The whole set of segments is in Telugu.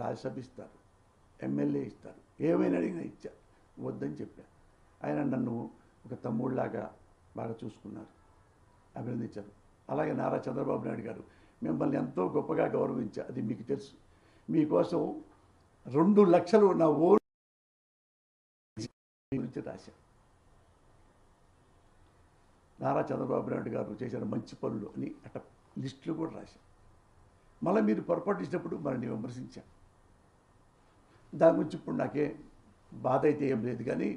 రాజ్యసభ ఇస్తారు ఎమ్మెల్యే ఇస్తారు. ఏమైనా అడిగినా ఇచ్చా. వద్దని చెప్పా. ఆయన నన్ను ఒక తమ్ముళ్ళలాగా బాగా చూసుకున్నారు అభినందించారు. అలాగే నారా చంద్రబాబు నాయుడు గారు మిమ్మల్ని ఎంతో గొప్పగా గౌరవించా. అది మీకు తెలుసు. మీకోసం రెండు లక్షలు నా ఓన్ గురించి రాశా. నారా చంద్రబాబు నాయుడు గారు చేసిన మంచి పనులు అని అట్ట లిస్టులు కూడా రాశా. మళ్ళీ మీరు పొరపాటు ఇచ్చినప్పుడు మనల్ని విమర్శించా. దాని గురించి ఇప్పుడు నాకే బాధ అయితే ఏం లేదు కానీ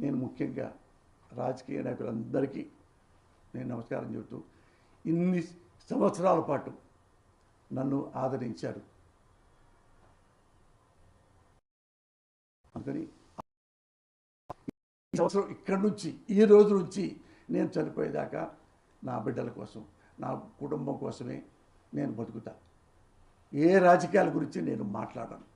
నేను ముఖ్యంగా రాజకీయ నాయకులందరికీ నేను నమస్కారం చెబుతూ ఇన్ని సంవత్సరాల పాటు నన్ను ఆదరించారు. అందుకని ఈ సంవత్సరం ఇక్కడి నుంచి ఈ రోజు నుంచి నేను చనిపోయేదాకా నా బిడ్డల కోసం నా కుటుంబం కోసమే నేను బతుకుతా. ఏ రాజకీయాల గురించి నేను మాట్లాడను.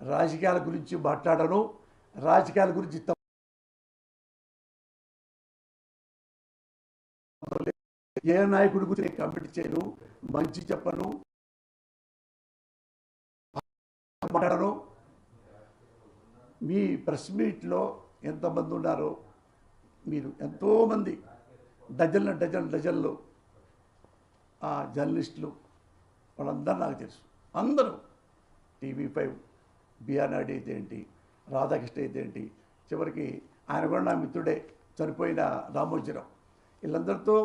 రాజకీయాల గురించి మాట్లాడను రాజకీయాల గురించి ఏ నాయకుడి గురించి నేను కమిటీ చేయను మంచి చెప్పను మాట్లాడను. మీ ప్రెస్ మీట్లో ఎంతమంది ఉన్నారో మీరు ఎంతోమంది డజన్ల డజన్ డజన్లు ఆ జర్నలిస్టులు వాళ్ళందరూ నాకు తెలుసు. అందరూ. టీవీ ఫైవ్ బిఆర్ నాయుడు అయితే ఏంటి రాధాకృష్ణ అయితే ఏంటి చివరికి ఆయన కూడా నా మిత్రుడే చనిపోయిన రామోజీరావు. వీళ్ళందరితో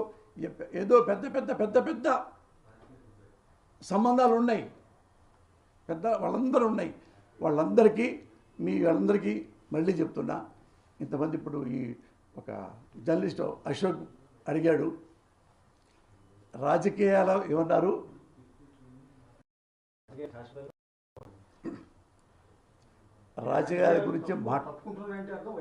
ఏదో పెద్ద పెద్ద పెద్ద పెద్ద సంబంధాలు ఉన్నాయి. పెద్ద వాళ్ళందరూ ఉన్నాయి. వాళ్ళందరికీ మీ వాళ్ళందరికీ మళ్ళీ చెప్తున్నా ఇంతమంది ఇప్పుడు ఈ ఒక జర్నలిస్ట్ అశోక్ అడిగాడు రాజకీయాలు ఏమన్నారు? రాజకీయాల గురించి మాట్లాడుకుంటున్నారంటే అర్థం